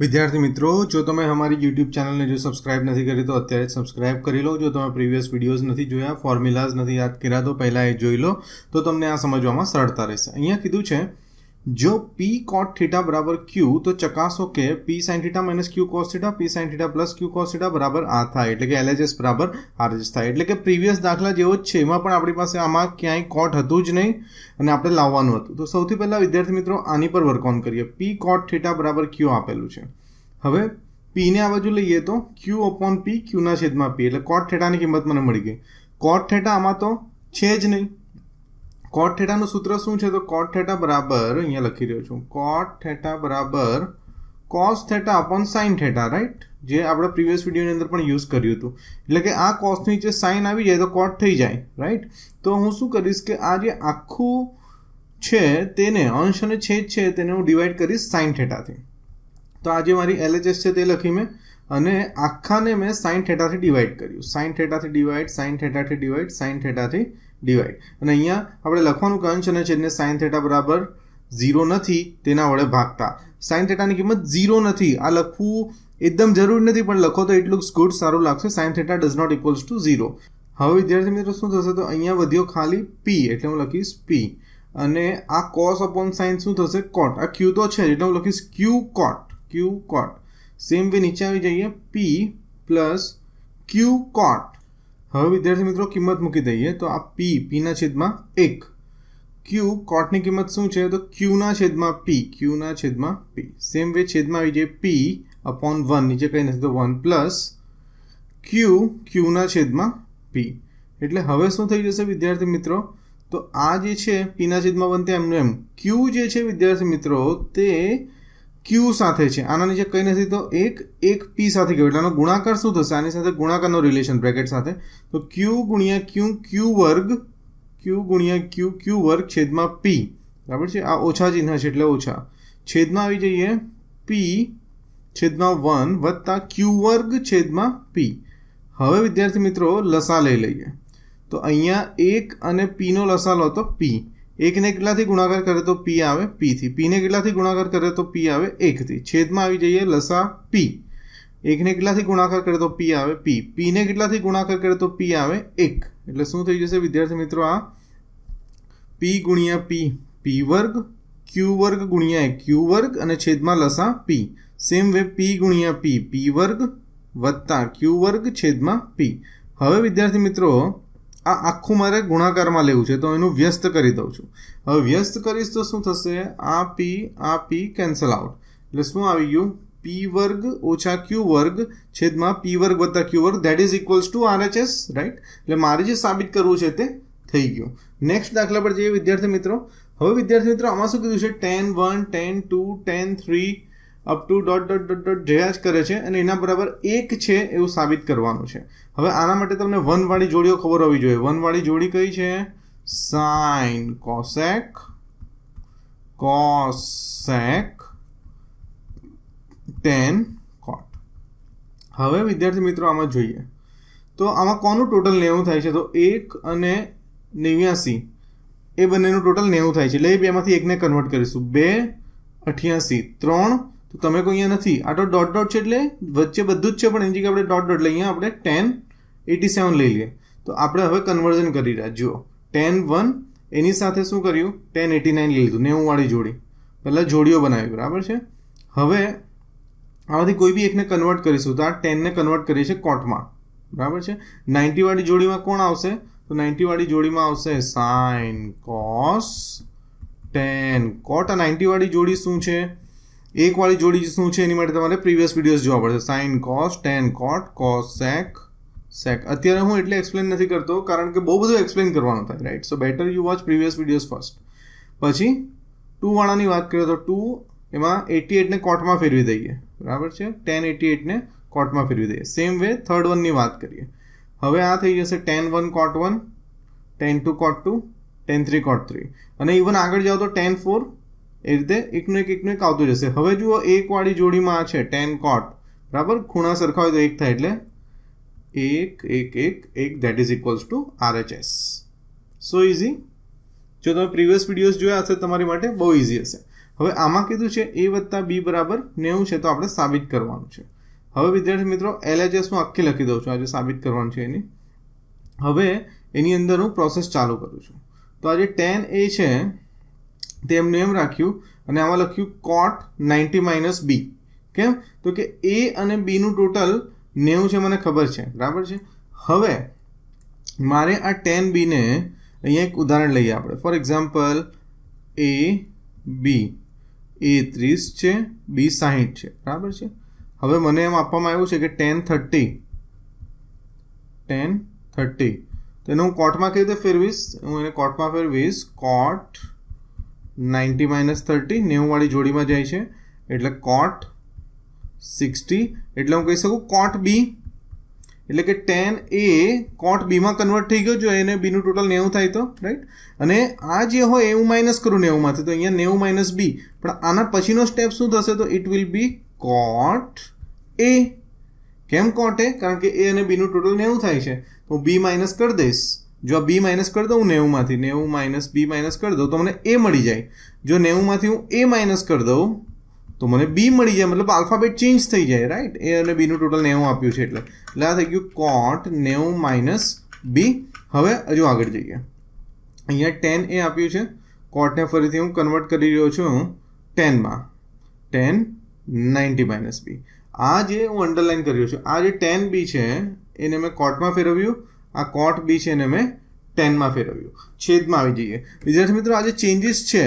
વિદ્યાર્થી મિત્રો, જો તમે અમારી યુટ્યુબ ચેનલને જો સબસ્ક્રાઇબ નથી કરી, તો અત્યારે સબસ્ક્રાઈબ કરી લો. જો તમે પ્રીવિયસ વિડીયોઝ નથી જોયા ફોર્મ્યુલાઝ નથી યાદ કર્યા, તો પહેલાં એ જોઈ લો. તો તમને આ સમજવામાં સરળતા રહેશે. અહીંયા કીધું છે જો પી કોટ થીટા બરાબર ક્યુ તો ચકાસો કે P sine theta minus Q cos theta P sine theta plus Q cos theta બરાબર આ થાય. એટલે કે એલએચએસ બરાબર આરએચએસ થાય. એટલે કે પ્રીવિયસ દાખલા જેવો જ છે. એમાં પણ આપણી પાસે આમાં ક્યાંય કોટ હતું જ નહીં અને આપણે લાવવાનું હતું. તો સૌથી પહેલાં વિદ્યાર્થી મિત્રો, આની પર વર્ક ઓન કરીએ. પી કોટ થીટા બરાબર ક્યુ આપેલું છે. હવે પીને આ બાજુ લઈએ તો ક્યુ અપોન પી ક્યુના છેદમાં પી એટલે કોટ થેટાની કિંમત મને મળી ગઈ. કોટ થેટા આમાં તો છે જ નહીં. કોટ થેટાનું સૂત્ર શું છે? તો કોટ થેટા બરાબર અહીંયા લખી રહ્યો છું. કોટ થેટા બરાબર cos theta upon sine theta right જે આપણે પ્રીવિયસ વિડીયોની અંદર પણ યુઝ કર્યું હતું. એટલે કે આ કોસની જે સાઇન આવી જાય તો કોટ થઈ જાય રાઈટ તો હું શું કરીશ કે આ જે આખું છે તેને અંશ અને છેદ છે તેને હું ડિવાઈડ કરીશ સાઇન થેટાથી તો આજે મારી એલએચએસ છે તે લખી મેં અને આખાને મેં સાઇન થેટાથી ડિવાઈડ કર્યું. સાઇન થેટાથી ડિવાઈડ સાઇન થેટાથી ડિવાઈડ સાઇન થેટાથી ડિવાઈડ અને અહીંયા આપણે લખવાનું કે અંશ અને છેદને સાઇન થેટા બરાબર ઝીરો નથી, તેના વડે ભાગતા. સાઇન થેટાની કિંમત ઝીરો નથી. આ લખવું એકદમ જરૂરી નથી, પણ લખો તો એટલું ગુડ સારું લાગશે. Sine theta does not equals to zero હવે વિદ્યાર્થી મિત્રો, શું થશે તો અહીંયા વધ્યો ખાલી પી એટલે હું લખીશ પી અને આ કોસ અપોન સાઇન શું થશે? કોટ આ ક્યુ તો છે એટલે હું લખીશ Q cot Q cot same way નીચે આવી જઈએ પી પ્લસ ક્યુ કોટ હવે વિદ્યાર્થી મિત્રો કિંમત મૂકી દઈએ તો આ પી પીના છેદમાં એક. ક્યુ કોટની કિંમત શું છે? તો ક્યુના છેદમાં પી ક્યુના છેદમાં પી સેમ વે છેદમાં આવી જાય પી અપોન વન નીચે કંઈ નથી તો વન પ્લસ ક્યુ ક્યુના છેદમાં પી એટલે હવે શું થઈ જશે વિદ્યાર્થી મિત્રો? તો આ જે છે પીના છેદમાં વન તે એમનું એમ. ક્યુ જે છે વિદ્યાર્થી મિત્રો તે ક્યુ સાથે છે. આના નીચે કંઈ નથી તો એક એક પી સાથે ગયો એટલે આનો ગુણાકાર શું થશે? આની સાથે ગુણાકારનો રિલેશન બ્રેકેટ સાથે. તો ક્યુ ગુણ્યા ક્યુ ક્યુ વર્ગ ક્યુ ગુણ્યા ક્યુ ક્યુ વર્ગ છેદમાં પી બરાબર છે? આ ઓછા ચિહ્ન છે એટલે ઓછા. છેદમાં આવી જઈએ પી છેદમાં વન વત્તા ક્યુ વર્ગ છેદમાં પી હવે વિદ્યાર્થી મિત્રો લસા લઈ લઈએ. તો અહીંયા એક અને પીનો લસા લો તો પી એકને કેટલાથી ગુણાકાર કરે તો પી આવે? પીથી પીને કેટલાથી ગુણાકાર કરે તો પી આવે? એકથી. છેદમાં આવી જઈએ લસા પી. એકને કેટલાથી ગુણાકાર કરે તો પી આવે? પી. પીને કેટલાથી ગુણાકાર કરે તો પી આવે? એક. એટલે શું થઈ જશે વિદ્યાર્થી મિત્રો આ? પી ગુણ્યા પી. પી વર્ગ, ક્યુ વર્ગ ગુણ્યા ક્યુ વર્ગ અને છેદમાં લસા પી. સેમ વે પી ગુણ્યા પી. પી વર્ગ વત્તા ક્યુ વર્ગ છેદમાં પી. હવે વિદ્યાર્થી મિત્રો આ આખું મારે ગુણાકારમાં લેવું છે, તો એનું વ્યસ્ત કરી દઉં છું. હવે વ્યસ્ત કરીશ તો શું થશે? આ પી આ પી કેન્સલ આઉટ એટલે શું આવી ગયું? પી વર્ગ ઓછા ક્યુ વર્ગ છેદમાં પી વર્ગ વત્તા ક્યુ વર્ગ that is equals to RHS right એટલે મારે જે સાબિત કરવું છે તે થઈ ગયું. નેક્સ્ટ દાખલા પર જઈએ વિદ્યાર્થી મિત્રો. હવે વિદ્યાર્થી મિત્રો, આમાં શું કીધું છે? Tan one tan two tan three up to dot dot dot dot જયા જ કરે છે અને એના બરાબર એક છે એવું સાબિત કરવાનું છે. હવે આના માટે તમને વનવાળી જોડીઓ ખબર હોવી જોઈએ. વનવાળી જોડી કઈ છે? Sine cosec cosec tan cot હવે વિદ્યાર્થી મિત્રો આમાં જોઈએ. તો આમાં કોનું ટોટલ નેવું થાય છે? તો એક અને નેવ્યાસી. એ બંનેનું ટોટલ નેવું થાય છે. એટલે એ બેમાંથી એકને કન્વર્ટ કરીશું. બે અઠ્યાસી. ત્રણ તો તમે કોઈ અહીંયા નથી. આ તો ડોટ ડોટ છે એટલે વચ્ચે બધું જ છે, પણ એની જગ્યાએ આપણે ડોટ ડોટ અહીંયા આપણે ટેન એટી સેવન લઈ લઈએ. તો આપણે હવે કન્વર્ઝન કરી રહ્યા. જુઓ. ટેન વન એની સાથે શું કર્યું? ટેન એટી નાઇન લઈ લીધું. નેવુંવાળી જોડી. પહેલાં જોડીઓ બનાવી. બરાબર છે? હવે આમાંથી કોઈ બી એકને કન્વર્ટ કરીશું. તો આ ટેનને કન્વર્ટ કરીએ છીએ કોટમાં બરાબર છે? નાઇન્ટીવાળી જોડીમાં કોણ આવશે? તો નાઇન્ટીવાળી જોડીમાં આવશે સાઇન કોસ ટેન કોટ આ નાઇન્ટીવાળી જોડી શું છે? એકવાળી જોડી શું છે, એની માટે તમારે પ્રીવિયસ વિડીયોઝ જોવા પડશે. Sine cos tan cot cos sec sec અત્યારે હું એટલે એક્સપ્લેન નથી કરતો, કારણ કે બહુ બધું એક્સપ્લેન કરવાનું થાય right so better you watch previous videos first પછી ટુ વાળાની વાત કરીએ તો ટુ એમાં એટી એટને કોટમાં ફેરવી દઈએ. બરાબર છે? ટેન એટી એટને કોટમાં ફેરવી દઈએ. સેમ વે થર્ડ વનની વાત કરીએ. હવે આ થઈ જશે tan one cot one tan two cot two tan three cot three અને ઇવન આગળ જાઓ તો ટેન ફોર એ રીતે એકનું એક એકનું એક આવતું જશે. હવે જુઓ એકવાળી જોડીમાં આ છે ટેન કોટ બરાબર? ખૂણા સરખા હોય તો એક થાય એટલે એક એક એક એક that is equals to R H S so easy જો તમે પ્રીવિયસ વિડીયોઝ જોયા હશે તમારી માટે બહુ ઇઝી હશે. હવે આમાં કીધું છે એ વત્તા બી બરાબર નેવું છે તો આપણે સાબિત કરવાનું છે. હવે વિદ્યાર્થી મિત્રો એલએચએસ હું આખી લખી દઉં છું. આજે સાબિત કરવાનું છે એની. હવે એની અંદર હું પ્રોસેસ ચાલુ કરું છું. તો આજે ટેન એ છે તે એમ રાખ્યું અને આમાં લખ્યું કોટ નાઇન્ટી માઇનસ બી કેમ? તો કે એ અને બીનું ટોટલ નેવું છે મને ખબર છે. બરાબર છે? હવે મારે આ ટેન બીને અહીંયા એક ઉદાહરણ લઈએ આપણે. ફોર એક્ઝામ્પલ એ બી એ ત્રીસ છે બી સાહીઠ છે. બરાબર છે? હવે મને એમ આપવામાં આવ્યું છે કે ટેન થર્ટી ટેન થર્ટી તો હું કોર્ટમાં કેવી રીતે ફેરવીશ? હું એને કોર્ટમાં ફેરવીશ. કોટ નાઇન્ટી માઇનસ થર્ટી નેવુંવાળી જોડીમાં જાય છે. એટલે કોટ સિક્સટી. એટલે હું કહી શકું કોટ બી. એટલે કે ટેન એ કોટ બીમાં કન્વર્ટ થઈ ગયો જો એને બીનું ટોટલ નેવું થાય તો રાઈટ અને આ જે હોય એ હું માઇનસ કરું નેવુંમાંથી. તો અહીંયા નેવું માઇનસ બી. પણ આના પછીનો સ્ટેપ શું થશે તો ઇટ વિલ બી કોટ એ. કેમ કોટ એ? કારણ કે એ અને બીનું ટોટલ નેવું થાય છે. તો બી માઇનસ કરી દઈશ. જો આ બી માઇનસ કરી દઉં નેવુંમાંથી, નેવું માઇનસ બી માઇનસ કરી દઉં, તો મને એ મળી જાય. જો નેવુંમાંથી હું એ માઇનસ કરી દઉં, તો મને બી મળી જાય, મતલબ આલ્ફાબેટ ચેન્જ થઈ જાય રાઈટ એ અને બીનું ટોટલ નેવું આપ્યું છે એટલે. એટલે આ થઈ ગયું કોટ નેવું માઇનસ બી હવે હજુ આગળ જઈએ. અહીંયા ટેન એ આપ્યું છે. કોટને ફરીથી હું કન્વર્ટ કરી રહ્યો છું ટેનમાં ટેન નાઇન્ટી માઇનસ બી આ જે હું અંડરલાઇન કરી રહ્યો છું, આ જે ટેન બી છે, એને મેં કોર્ટમાં ફેરવ્યું. આ કોટ બી છે એને મેં ટેનમાં ફેરવ્યું. છેદમાં આવી જઈએ. વિદ્યાર્થી મિત્રો, આજે ચેન્જીસ છે.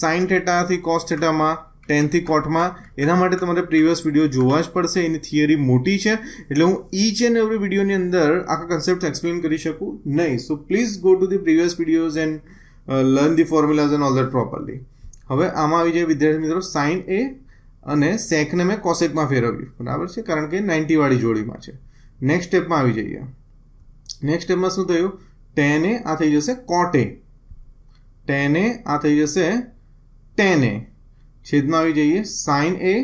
સાઇન થેટાથી કોસ થેટામાં ટેનથી કોટમાં એના માટે તમારે પ્રીવિયસ વીડિયો જોવા જ પડશે. એની થિયરી મોટી છે. એટલે હું ઈચ એન્ડ એવરી વિડીયોની અંદર આખા કન્સેપ્ટ એક્સપ્લેન કરી શકું નહીં. So please go to the previous videos and learn the formulas and all that properly હવે આમાં આવી જાય વિદ્યાર્થી મિત્રો સાઇન એ અને સેકને મેં કોસેકમાં ફેરવ્યું. બરાબર છે? કારણ કે નાઇન્ટીવાળી જોડીમાં છે. નેક્સ્ટ સ્ટેપમાં આવી જઈએ. નેક્સ્ટ સ્ટેપમાં શું થયું? ટેન આ થઈ જશે કોટ. ટેન આ થઈ જશે ટેન છેદમાં આવી જઈએ સાઇન એ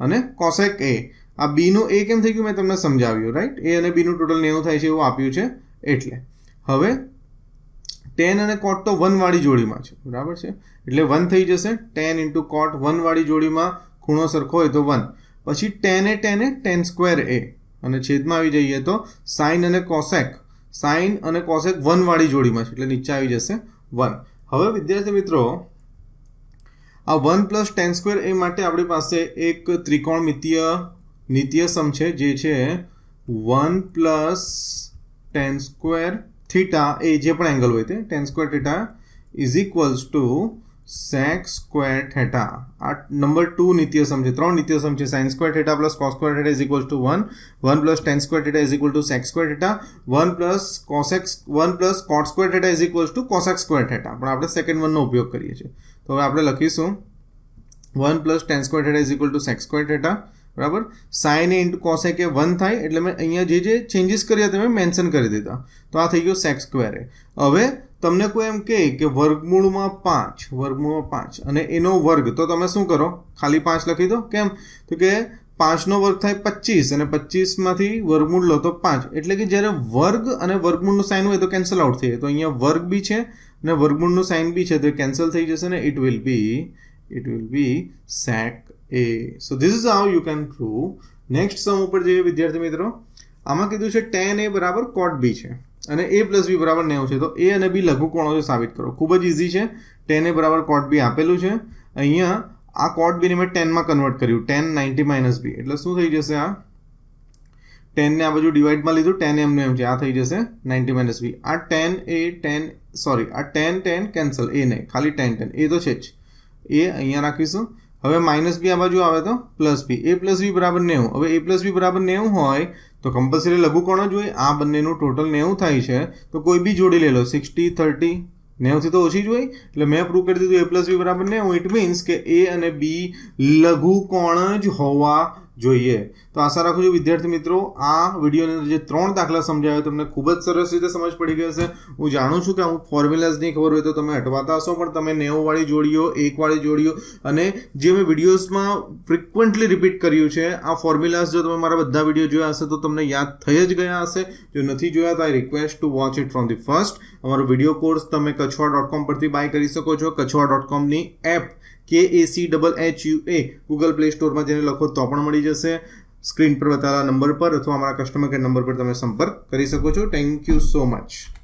અને કોસેક એ આ બીનું એ કેમ થઈ ગયું? મેં તમને સમજાવ્યું રાઈટ એ અને બીનું ટોટલ નેવું થાય છે એવું આપ્યું છે, એટલે. હવે ટેન અને કોટ તો વનવાળી જોડીમાં છે, બરાબર છે? એટલે વન થઈ જશે ટેન ઇન્ટુ કોટ વનવાળી જોડીમાં ખૂણો સરખો હોય તો વન. પછી tan A tan A tan square A અને છેદમાં આવી જઈએ તો સાઇન અને કોસેક સાઇન અને કોસેક વનવાળી જોડીમાં છે, એટલે નીચે આવી જશે વન હવે વિદ્યાર્થી મિત્રો, આ one plus tan square A માટે આપણી પાસે એક ત્રિકોણમિતીય નિત્ય સમ છે, જે છે one plus tan square theta એ જે પણ એંગલ હોય તે tan square theta is equals to sec square theta આ નંબર ટુ નિત્યસમ છે. ત્રણ નિત્યસમ છે. Sine square theta plus cos square theta is equals to one one plus tan square theta is equal to sec square theta one plus cosecs one plus cot square theta is equals to cosec square theta પણ આપણે second વનનો ઉપયોગ કરીએ છીએ. તો હવે આપણે લખીશું. One plus tan square theta is equal to sec square theta બરાબર? Sine A into cosec A one થાય એટલે મેં અહીંયા જે જે ચેન્જીસ કર્યા તે મેં મેન્શન કરી દીધા. તો આ થઈ ગયો સેક સ્ક્વેર હવે તમને કોઈ એમ કહે કે વર્ગમૂળમાં પાંચ વર્ગમૂળમાં પાંચ અને એનો વર્ગ, તો તમે શું કરો? ખાલી પાંચ લખી દો? કેમ? તો કે પાંચનો વર્ગ થાય પચીસ અને પચીસમાંથી વર્ગમૂળ લો તો પાંચ. એટલે કે જ્યારે વર્ગ અને વર્ગમૂળનું સાઇન હોય તો કેન્સલ આઉટ થઈ તો અહીંયા વર્ગ બી છે અને વર્ગમૂળનું સાઇન બી છે. તો કેન્સલ થઈ જશે ને it will be it will be sec A so this is how you can prove next sum ઉપર જઈએ વિદ્યાર્થી મિત્રો આમાં કીધું છે ટેન એ બરાબર કોટ બી છે અને એ પ્લસ બી બરાબર નેવું છે તો એ અને બી લઘુકોણો છે સાબિત કરો ખૂબ જ ઇઝી છે ટેન એ બરાબર કોટ બી આપેલું છે અહીંયા આ કોટ બીને મેં ટેનમાં કન્વર્ટ કર્યું ટેન નાઇન્ટી માઇનસ બી એટલે શું થઈ જશે આ ટેનને આ બાજુ ડિવાઈડમાં લીધું ટેન એમનું એમ છે આ થઈ જશે નાઇન્ટી માઇનસ બી આ ટેન એ ટેન સોરી આ ટેન ટેન કેન્સલ એ નહીં ખાલી ટેન ટેન એ તો છે જ એ અહીંયા રાખીશું હવે માઇનસ બી આ બાજુ આવે તો પ્લસ બી એ પ્લસ બી બરાબર નેવું. હવે એ પ્લસ બી બરાબર નેવું હોય તો કમ્પલસરી લઘુકોણ જ હોય? આ બંનેનું ટોટલ નેવું થાય છે. તો કોઈ બી જોડી લઈ લો. સિક્સટી થર્ટી નેવુંથી તો ઓછી જ હોય. એટલે મેં પ્રૂવ કરી દીધું એ પ્લસ બી બરાબર નેવું. ઇટ મીન્સ કે એ અને બી લઘુકોણ જ હોવા જોઈએ. તો આશા રાખું છું વિદ્યાર્થી મિત્રો, આ વિડીયોની અંદર જે ત્રણ દાખલા સમજાવ્યો તમને ખૂબ જ સરસ રીતે સમજ પડી ગઈ હશે. હું જાણું છું કે અમુક ફોર્મ્યુલાઝની ખબર હોય તો તમે અટવાતા હશો, પણ તમે નેવુંવાળી જોડીઓ, એકવાળી જોડીઓ અને જે મેં વિડીયોઝમાં ફ્રિકવન્ટલી રિપીટ કર્યું છે, આ ફોર્મ્યુલાઝ જો તમે મારા બધા વીડિયો જોયા હશે તો તમને યાદ થઈ જ ગયા હશે. જો નથી જોયા તો I request to watch it from the first અમારો વીડિયો કોર્સ તમે કછવા ડોટ કોમ પરથી બાય કરી શકો છો, Kachhwa dot કોમની app K A C double H U A Google Play સ્ટોરમાં જેને લખો તો પણ મળી જશે. સ્ક્રીન પર બતાવેલા નંબર પર અથવા અમારા કસ્ટમર કેર નંબર પર તમે સંપર્ક કરી શકો છો. Thank you so much